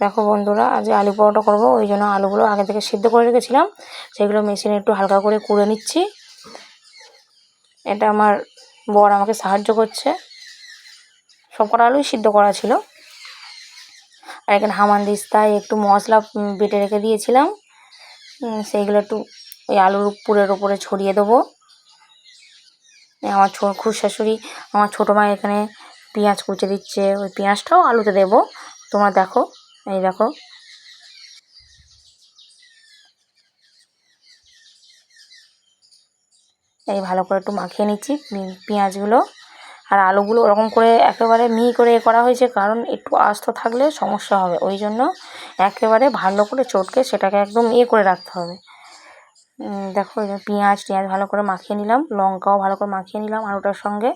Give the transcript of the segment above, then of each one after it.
দেখো বন্ধুরা, আজ আলু পরোটা করব, ওই জন্য আলুগুলো আগে থেকে সিদ্ধ করে রেখেছিলাম। সেগুলো মেশিনে একটু হালকা করে কুড়ে নিচ্ছি। এটা আমার বর আমাকে সাহায্য করছে। সব কটা আলুই সিদ্ধ করা ছিল। আর এখানে হামান দিস্তায় একটু মশলা বেটে রেখে দিয়েছিলাম। সেইগুলো একটু ওই আলুর পুরের ওপরে ছড়িয়ে দেবো। আমার ছো খুব শাশুড়ি, আমার ছোটো মা এখানে পেঁয়াজ কুচে দিচ্ছে। ওই পেঁয়াজটাও আলুতে দেবো। তোমরা দেখো এই দেখো। এই ভালো করে একটু মাখিয়ে নিচ্ছি পেঁয়াজগুলো। আর আলুগুলো ওরকম করে একেবারে মিহি করে এ করা হয়েছে, কারণ একটু আস্ত থাকলে সমস্যা হবে। ওই জন্য একেবারে ভালো করে চটকে সেটাকে একদম ইয়ে করে রাখতে হবে। দেখো পেঁয়াজ টিয়াজ ভালো করে মাখিয়ে নিলাম, লঙ্কাও ভালো করে মাখিয়ে নিলাম আলুটার সঙ্গে।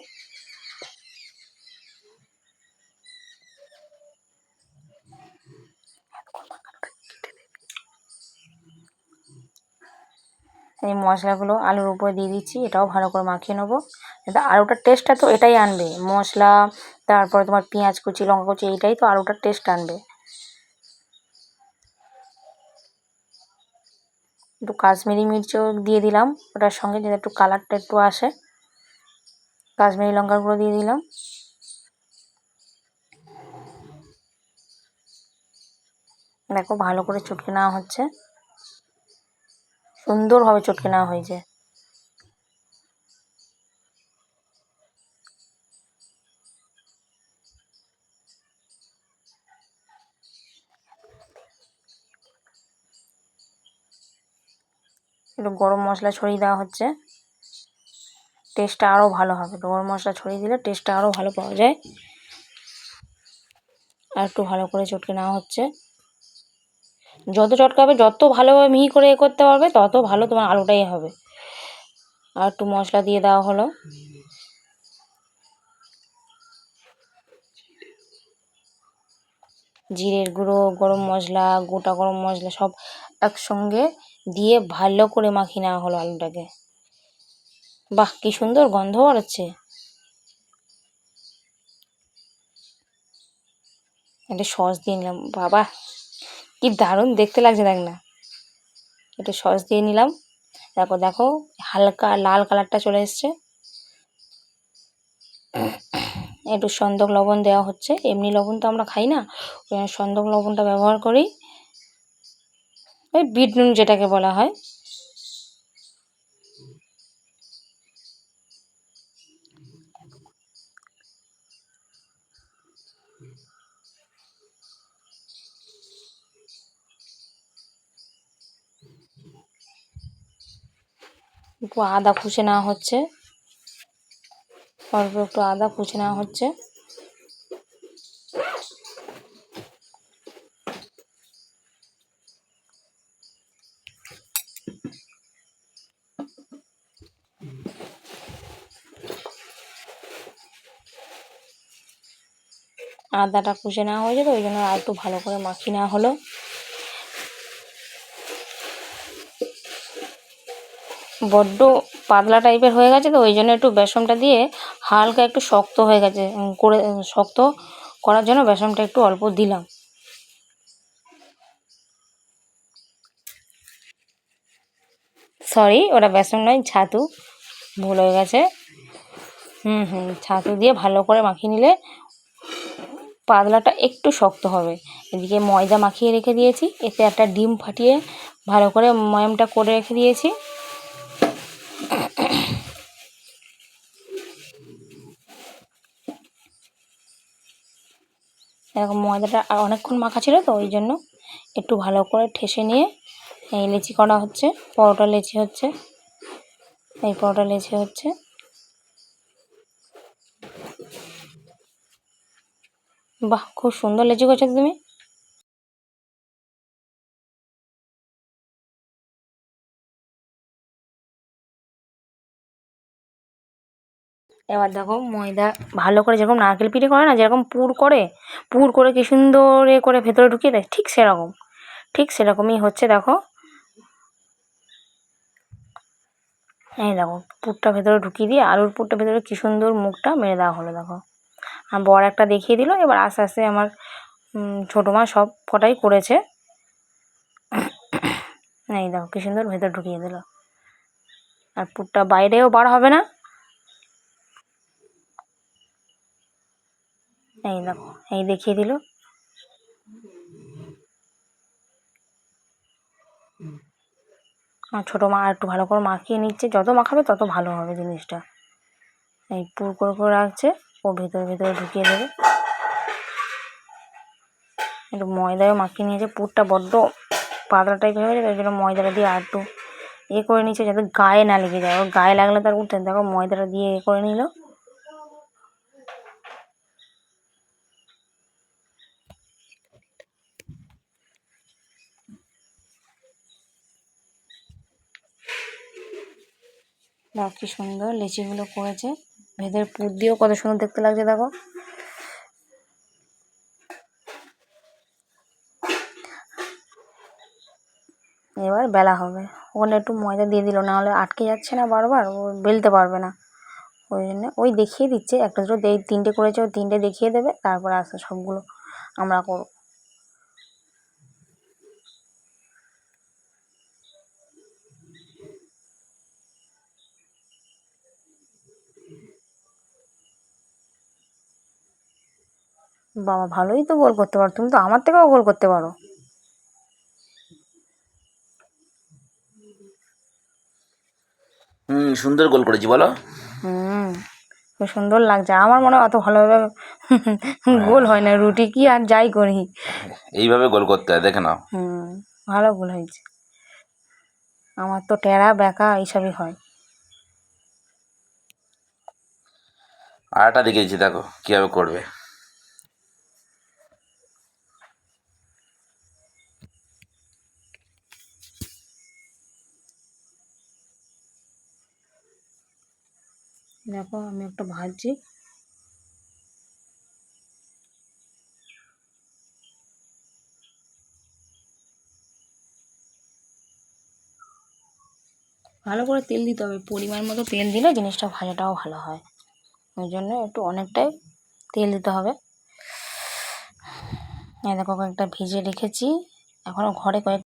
এই মশলাগুলো আলুর উপরে দিয়ে দিচ্ছি, এটাও ভালো করে মাখিয়ে নেব। আলুটার টেস্টটা তো এটাই আনবে। মশলা, তারপরে তোমার পেঁয়াজ কুচি, লঙ্কা কুচি, এইটাই তো আলুটার টেস্ট আনবে। একটু কাশ্মীরি মির্চও দিয়ে দিলাম, ওটার সঙ্গে যাতে একটু কালারটা একটু আসে। কাশ্মীরি লঙ্কার দিয়ে দিলাম। দেখো ভালো করে চটকে নেওয়া হচ্ছে। সুন্দরভাবে চটকে নেওয়া হয়েছে। একটু গরম মশলা ছড়িয়ে দেওয়া হচ্ছে। টেস্টটা আরও ভালো হবে। গরম মশলা ছড়িয়ে দিলে টেস্টটা আরও ভালো পাওয়া যায়। আর একটু ভালো করে চটকে নেওয়া হচ্ছে। যত চটকাবে, যত ভালোভাবে মিহি করে এ করতে পারবে, তত ভালো তোমার আলুটাই হবে। আর একটু মশলা দিয়ে দেওয়া হলো। জিরের গুঁড়ো, গরম মশলা, গোটা গরম মশলা সব একসঙ্গে দিয়ে ভালো করে মাখিয়ে নেওয়া হলো আলুটাকে। বাহ, কি সুন্দর গন্ধ বেরোচ্ছে। একটা সস দিয়ে নিলাম। বাবা কি দারুণ দেখতে লাগছে দেখ না। একটু সস দিয়ে নিলাম। দেখো দেখো হালকা লাল কালারটা চলে এসছে। একটু সন্দক লবণ দেওয়া হচ্ছে। এমনি লবণ তো আমরা খাই না। সন্দক লবণটা ব্যবহার করি। ওই বিট নুন যেটাকে বলা হয়। একটু আদা কুচে নেওয়া হচ্ছে। অল্প একটু আদা কুচে নেওয়া হচ্ছে। আদাটা কুচে নেওয়া হয়েছে তো ওই জন্য আর একটু ভালো করে মাখিয়ে নেওয়া হলো। বড্ড পাতলা টাইপের হয়ে গেছে তো, ওই জন্য একটু বেসনটা দিয়ে হালকা একটু শক্ত হয়ে গেছে করে শক্ত করার জন্য বেসনটা একটু অল্প দিলাম। সরি ওটা বেসন নয়, ছাতু। ভুল হয়ে গেছে। হুম হুম, ছাতু দিয়ে ভালো করে মাখিয়ে নিলে পাতলাটা একটু শক্ত হবে। এদিকে ময়দা মাখিয়ে রেখে দিয়েছি, এতে একটা ডিম ফাটিয়ে ভালো করে ময়ামটা করে রেখে দিয়েছি। এরকম ময়দাটা অনেকক্ষণ মাখা ছিল তো ওই জন্য একটু ভালো করে ঠেসে নিয়ে এই লেচি করা হচ্ছে, পরোটা লেচি হচ্ছে। এই পরোটা লেচি হচ্ছে। বাহ, খুব সুন্দর লেচি করছ তুমি। এবার দেখো ময়দা ভালো করে যেরকম নারকেল পিঠে করে না, যেরকম পুর করে পুর করে কি সুন্দর এ করে ভেতরে ঢুকিয়ে দেয়, ঠিক সেরকম, ঠিক সেরকমই হচ্ছে দেখো। এই দেখো, পুরটা ভেতরে ঢুকিয়ে দিয়ে আলুর পুরটা ভেতরে কি সুন্দর মুখটা মেরে দেওয়া হলো দেখো। আর বর একটা দেখিয়ে দিল, এবার আস্তে আস্তে আমার ছোটো মা সব কটাই করেছে। এই দেখো কি সুন্দর ভেতর ঢুকিয়ে দিল। আর পুরটা বাইরেও বার হবে না। এই দেখো এই দেখিয়ে দিল। আর ছোটো মা একটু ভালো করে মাখিয়ে নিচ্ছে। যত মাখাবে তত ভালো হবে জিনিসটা। এই পুর করে করে রাখছে, ও ভেতরে ভেতরে ঢুকিয়ে দেবে। একটু ময়দাও মাখিয়ে নিয়েছে। পুরটা বড্ড পাতলা টাইপের হয়ে যাবে ওই জন্য ময়দাটা দিয়ে আর একটু এ করে নিচ্ছে যাতে গায়ে না লেগে যায়। ওর গায়ে লাগলে তার উঠতে দেখো ময়দাটা দিয়ে এ করে নিল। দেখো কি সুন্দর লিচিগুলো করেছে। ভেতরে পুর দিয়েও কত সুন্দর দেখতে লাগছে, দেখো। এবার বেলা হবে। ওখানে একটু ময়দা দিয়ে দিল না হলে আটকে যাচ্ছে না বারবার, ও বেলতে পারবে না। ওই জন্য ওই দেখিয়ে দিচ্ছে, একটা দুটো তিনটে করেছে ও তিনটে দেখিয়ে দেবে, তারপরে আস্তে সবগুলো। আমরা করব। বাবা ভালোই তো গোল করতে পারো। তুমি তো আমার থেকেও গোল করতে পারো। হুম সুন্দর গোল করেছি বলো। হুম খুব সুন্দর লাগছে। আমার মনে হয় অত ভালোভাবে গোল হয় না। রুটি কি আর যাই করি। এইভাবে গোল করতে হয় দেখে নাও। হুম ভালো গোল হয়েছে। আমার তো টেরা বেঁকা এইসবই হয়। আটা দেখেছি দেখো কীভাবে করবে। দেখো, আমি একটা ভাজছি। ভালো করে তেল দিতে হবে। পরিমাণ মতো তেল দিলে জিনিসটা ভাজাটাও ভালো হয়। ওই জন্য একটু অনেকটাই তেল দিতে হবে। দেখো, কয়েকটা ভিজে রেখেছি। এখনও ঘরে কয়েক